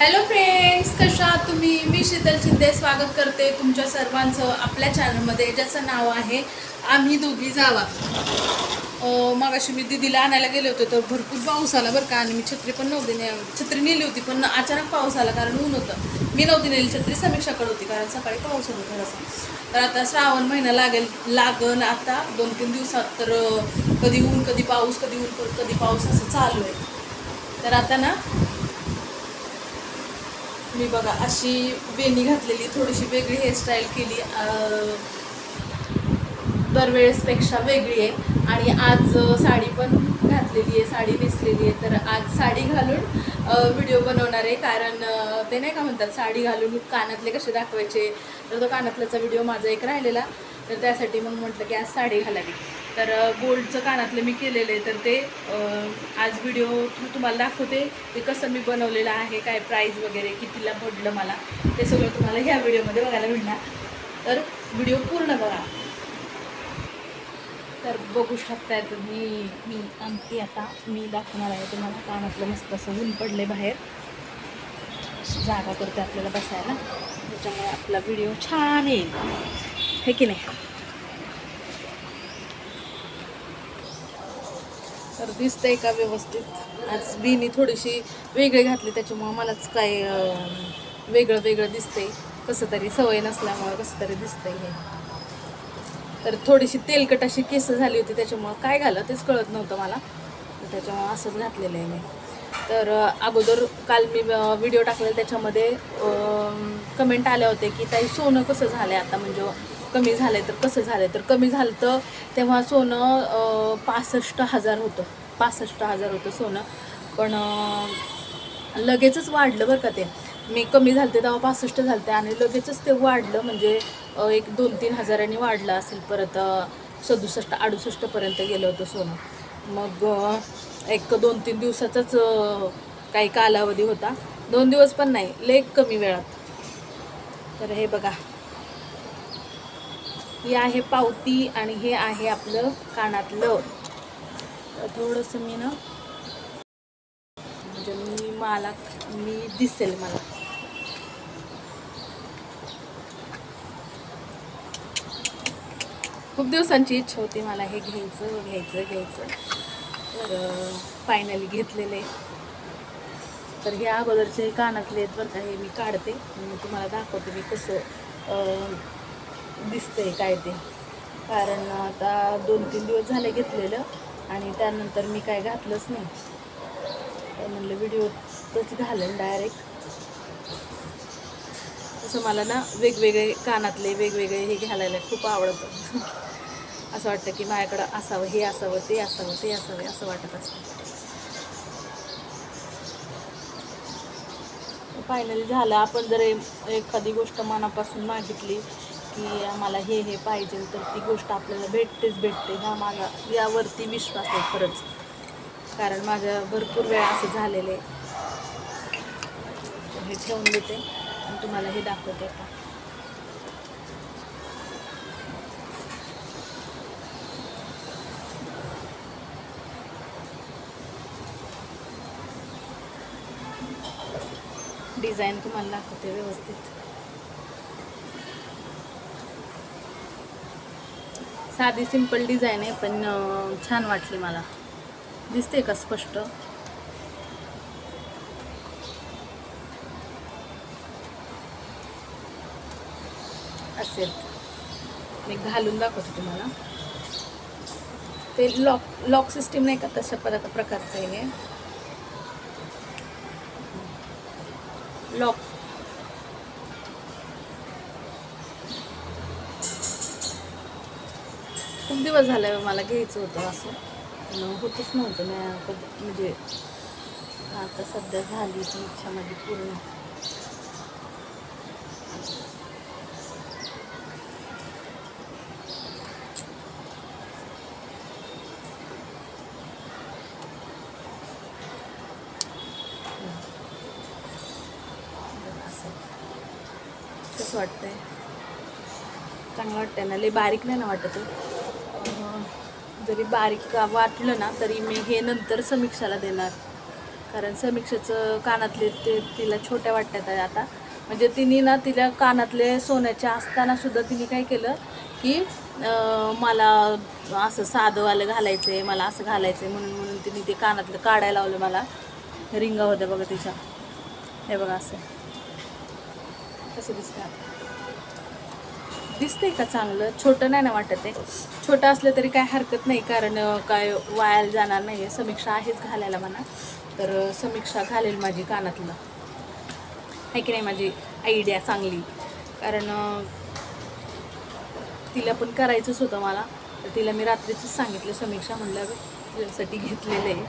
Hello friends कशा तुम्ही? मी शीतल शिंदे स्वागत करते तुमच्या सर्वांचं आपल्या चॅनलमध्ये ज्याचं नाव आहे आम्ही दोघी जावा. मग अशी मी दिदीला आणायला गेले होते तर भरपूर पाऊस आला बरं का आणि मी छत्री पण नव्हती ने छत्री नेली होती पण अचानक पाऊस आला कारण ऊन होतं. मी नव्हती नेली छत्री समीक्षाकडे होती कारण सकाळी पाऊस होतो थोडासा. तर आता श्रावण महिना लागेल लागन आता दोन तीन दिवसात तर कधी ऊन कधी पाऊस कधी ऊन कधी पाऊस असं चालू आहे. तर आता ना मी बघा अशी वेणी घातलेली थोडीशी वेगळी हेअरस्टाईल केली. दरवेळेसपेक्षा वेगळी आहे. आणि आज साडी पण घातलेली आहे साडी नेसलेली आहे. तर आज साडी घालून व्हिडिओ बनवणार आहे. कारण ते नाही का म्हणतात साडी घालून कानातले कसे दाखवायचे? तर तो कानातल्याचा व्हिडिओ माझा एक राहिलेला. तर त्यासाठी मग म्हटलं की आज साडी घालावी. तर गोल्डचं कानातलं मी केलेलं आहे. तर ते आज व्हिडिओ तुम्हाला दाखवते. ते कसं मी बनवलेलं आहे काय प्राईज वगैरे कितीला पडलं मला ते सगळं तुम्हाला ह्या व्हिडिओमध्ये बघायला मिळणार. तर व्हिडिओ पूर्ण बघा. तर बघू शकताय तुम्ही मी आणते आता मी दाखवणार आहे तुम्हाला. कानातलं मस्त असं ऊन पडले बाहेर. अशी जागा करते आपल्याला बसायला. त्याच्यामुळे आपला व्हिडिओ छान येईल. हे की नाही? तर दिसतंय का व्यवस्थित? आज बिनी थोडीशी वेगळी घातली त्याच्यामुळं मलाच काय वेगळं वेगळं दिसतंय. कसं तरी सवय नसल्यामुळं कसं तरी दिसतंय हे. तर थोडीशी तेलकट अशी केस झाली होती त्याच्यामुळं काय घालं तेच कळत नव्हतं मला. त्याच्यामुळं असंच घातलेलं आहे मी. तर अगोदर काल मी व्हिडिओ टाकलेला त्याच्यामध्ये कमेंट आल्या होते की ताई सोनं कसं झालं आहे आता? म्हणजे कमी झालं आहे तर कसं झालं आहे तर कमी झालं तर तेव्हा सोनं पासष्ट हजार होतं. पासष्ट हजार होतं सोनं. पण लगेचच वाढलं बरं का ते. मी कमी झालं तेव्हा पासष्ट झालं ते आणि लगेचच ते वाढलं. म्हणजे एक दोन तीन हजारांनी वाढलं असेल परत सदुसष्ट अडुसष्टपर्यंत गेलं होतं सोनं. मग एक दोन तीन दिवसाचाच काही कालावधी होता. दोन दिवस पण नाही लेख कमी वेळात. तर हे बघा. ही आहे पावती आणि हे आहे आपलं कानातलं. तर थोडंसं मी ना म्हणजे मी मला मी दिसेल मला. खूप दिवसांची इच्छा होती मला हे घ्यायचं घ्यायचं घ्यायचं. तर फायनली घेतलेले. तर हे अगोदरचे कानातले आहेत बरं का हे मी काढते. मी तुम्हाला दाखवते मी कसं दिसतंय काय ते. कारण आता दोन तीन दिवस झाले घेतलेलं आणि त्यानंतर मी काय घातलंच नाही. तर म्हणलं व्हिडिओतच घालेन डायरेक्ट तसं मला ना वेगवेगळे कानातले वेगवेगळे हे घालायला खूप आवडतं. असं वाटतं की माझ्याकडं असावं हे असावं ते असावं ते असावं असं वाटत असतं. फायनली झालं. आपण जर एखादी गोष्ट मनापासून मागितली की आम्हाला हे हे पाहिजे तर ती गोष्ट आपल्याला भेटतेच भेटते. हा माझा यावरती विश्वास आहे खरंच. कारण माझ्या भरपूर वेळा असं झालेलं आहे. हे ठेवून देते आणि तुम्हाला हे दाखवते का डिझाईन तुम्हाला दाखवते व्यवस्थित. साधी सिंपल डिझाईन आहे पण छान वाटली मला. दिसते का स्पष्ट? असेल. मी घालून दाखवते तुम्हाला. ते लॉक लॉक सिस्टीम नाही का तशा पर प्रकारचं आहे हे. लॉक खूप दिवस झाले मला घ्यायचं होतं असं. पण होतच नव्हतं. म्हणजे आता सध्या झाली ती इच्छा माझी पूर्ण असं कसं वाटतंय. चांगलं वाटतंय ना लई बारीक नाही ना वाटत हो. जरी बारीक वाटलं ना तरी मी हे नंतर समीक्षाला देणार. कारण समीक्षेचं कानातले ते तिला छोट्या वाटतात आता. म्हणजे तिने ना तिला कानातले सोन्याचे असताना सुद्धा तिने काय केलं की मला असं साधंवालं घालायचं आहे मला असं घालायचं आहे म्हणून म्हणून तिने ते कानातलं काढायला लावलं मला. रिंगा होत्या बघा तिच्या. हे बघा असं. कसे दिसतात? दिसतंय का चांगलं? छोटं नाही ना वाटत आहे? छोटं असलं तरी काय हरकत नाही कारण काय वायाला जाणार नाही आहे समीक्षा आहेच घालायला म्हणा. तर समीक्षा घालेल माझी कानातलं. आहे की नाही माझी आयडिया चांगली? कारण तिला पण करायचंच होतं मला. तर तिला मी रात्रीचंच सांगितलं समीक्षा म्हणलं "अगं, तुझ्यासाठी घेतलेलं आहे.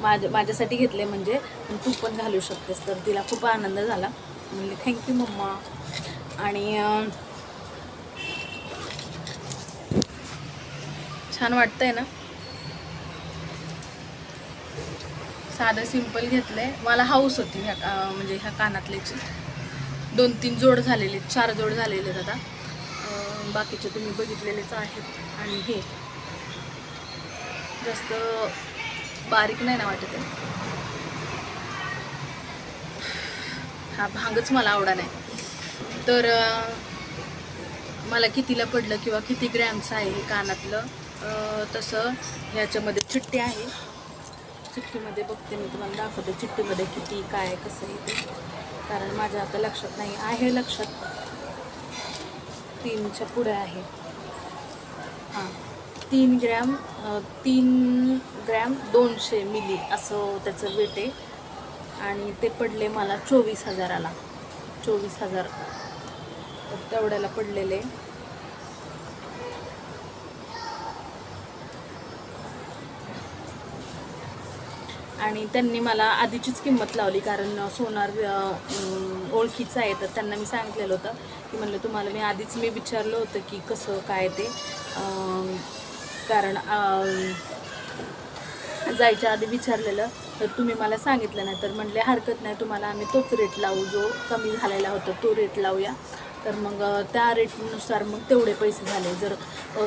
माझ्या माझ्यासाठी घेतले म्हणजे तू पण घालू शकतेस. तर तिला खूप आनंद झाला. म्हणले थँक्यू मम्मा. आणि छान वाटतंय ना? साधं सिंपल घेतलंय. मला हाऊस होती ह्या म्हणजे ह्या कानातल्याची दोन तीन जोड झालेले आहेत, चार जोड झालेले आहेत आता. बाकीचे तुम्ही बघितलेलेच आहेत. आणि हे जास्त बारीक नाही ना वाटत आहे. हा भागच मला आवडा नाही. तर मला कितीला पडलं किंवा किती ग्रॅमचं आहे हे कानातलं तसं ह्याच्यामध्ये चिठ्ठी आहे. चिठ्ठीमध्ये बघते मी तुम्हाला दाखवते चिठ्ठीमध्ये किती काय कसं आहे ते. कारण माझ्या आता लक्षात नाही आहे लक्षात. तीनच्या पुढे आहे. हां तीन ग्रॅम तीन ग्रॅम दोनशे मिली असं त्याचं वेट आहे. आणि ते पडले मला चोवीस हजाराला. चोवीस हजार. तेवढ्याला पडलेले. आणि त्यांनी मला आधीचीच किंमत लावली कारण सोनार ओळखीचं आहे. तर त्यांना मी सांगितलेलं होतं की म्हणलं तुम्हाला मी आधीच मी विचारलं होतं की कसं काय ते. कारण जायच्या आधी विचारलेलं. तर तुम्ही मला सांगितलं नाही तर म्हणले हरकत नाही तुम्हाला आम्ही तोच रेट लावू जो कमी झालेला होता तो रेट लावूया. तर मग त्या रेटनुसार मग तेवढे पैसे झाले. जर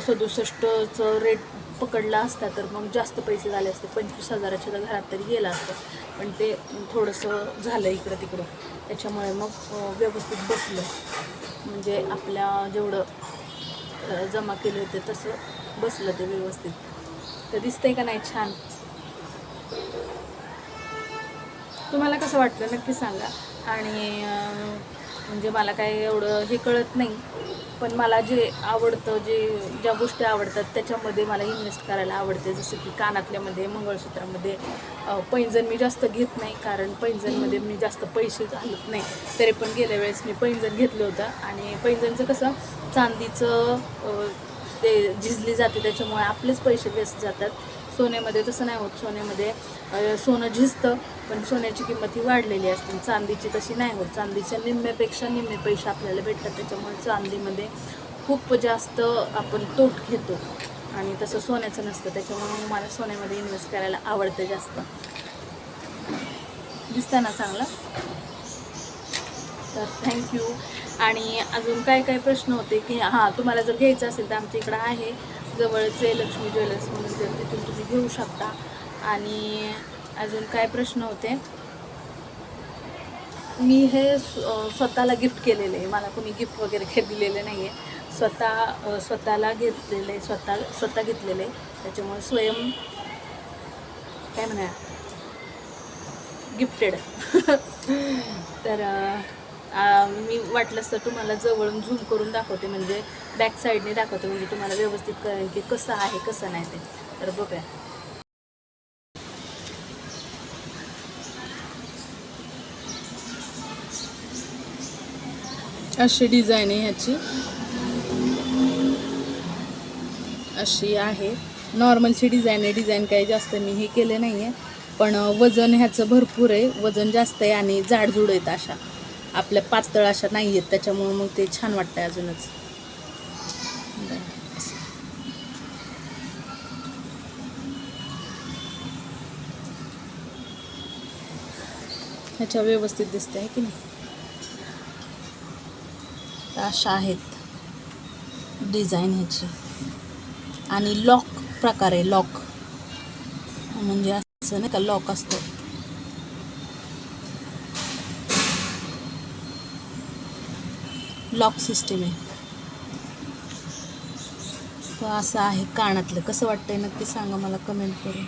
सदुसष्टचं रेट पकडला असता तर मग जास्त पैसे झाले असते. पंचवीस हजाराच्या तर घरात तरी गेलं असतं. पण ते थोडंसं झालं इकडं तिकडं. त्याच्यामुळे मग व्यवस्थित बसलं. म्हणजे आपल्या जेवढं जमा केले होते तसं बसलं ते व्यवस्थित. तर दिसतंय का नाही छान? तुम्हाला कसं वाटलं? नक्की सांगा. आणि म्हणजे मला काय एवढं हे कळत नाही पण मला जे आवडतं जे ज्या गोष्टी आवडतात त्याच्यामध्ये मला इन्व्हेस्ट करायला आवडते. जसं की कानातल्यामध्ये मंगळसूत्रामध्ये पैंजण मी जास्त घेत नाही कारण पैंजणमध्ये मी जास्त पैसे घालत नाही. तरी पण गेल्या वेळेस मी पैंजण घेतलं होतं. आणि पैंजणचं कसं चांदीचं ते झिजली जाते त्याच्यामुळे आपलेच पैसे वेस्ट जातात. सोन्यामध्ये तसं नाही होत. सोन्यामध्ये सोनं झिजतं पण सोन्याची किंमत ही वाढलेली असते. चांदीची तशी नाही होत. चांदीच्या निम्म्यापेक्षा निम्मे पैसे आपल्याला भेटतात. त्याच्यामुळे चांदीमध्ये खूप जास्त आपण तोट घेतो. आणि तसं सोन्याचं नसतं. त्याच्यामुळे मग मला सोन्यामध्ये इन्व्हेस्ट करायला आवडतं जास्त. दिसताना चांगला चांगलं? तर थँक्यू आणि अजून काय काय प्रश्न होते की हां तुम्हाला जर घ्यायचं असेल तर आमच्या इकडं आहे. जवळचे लक्ष्मी ज्वेलर्स म्हणून जर तिथून घेऊ शकता. आणि अजून काय प्रश्न होते? मी हे स्वतःला गिफ्ट केलेलं आहे. मला कोणी गिफ्ट वगैरे काही दिलेले नाही आहे स्वतः स्वतःला घेतलेले स्वतः स्वतः घेतलेलं आहे. त्याच्यामुळे स्वयं काय म्हणा गिफ्टेड तर आ, मी वाटलंच तर तुम्हाला जवळून झूम करून दाखवते. म्हणजे बॅक साईडने दाखवते. म्हणजे तुम्हाला व्यवस्थित कळेल की कसं आहे कसं नाही ते. तर बघूया अशी डिझाईन आहे ह्याची. अशी आहे. नॉर्मलची डिझाईन आहे. डिझाईन काही जास्त मी हे केले नाही आहे पण वजन ह्याचं भरपूर आहे. वजन जास्त आहे आणि जाडजूड आहेत अशा. आपल्या पातळ अशा नाही आहेत त्याच्यामुळं मग ते छान वाटतं अजूनच. ह्याच्या व्यवस्थित दिसते आहे की नाही? अशा आहेत डिझाईन ह्याची. आणि लॉक प्रकार आहे लॉक. म्हणजे असं नाही का लॉक असतो. लॉक सिस्टीम आहे. तर असं आहे कानातलं. कसं वाटतंय नक्की सांगा मला कमेंट करून.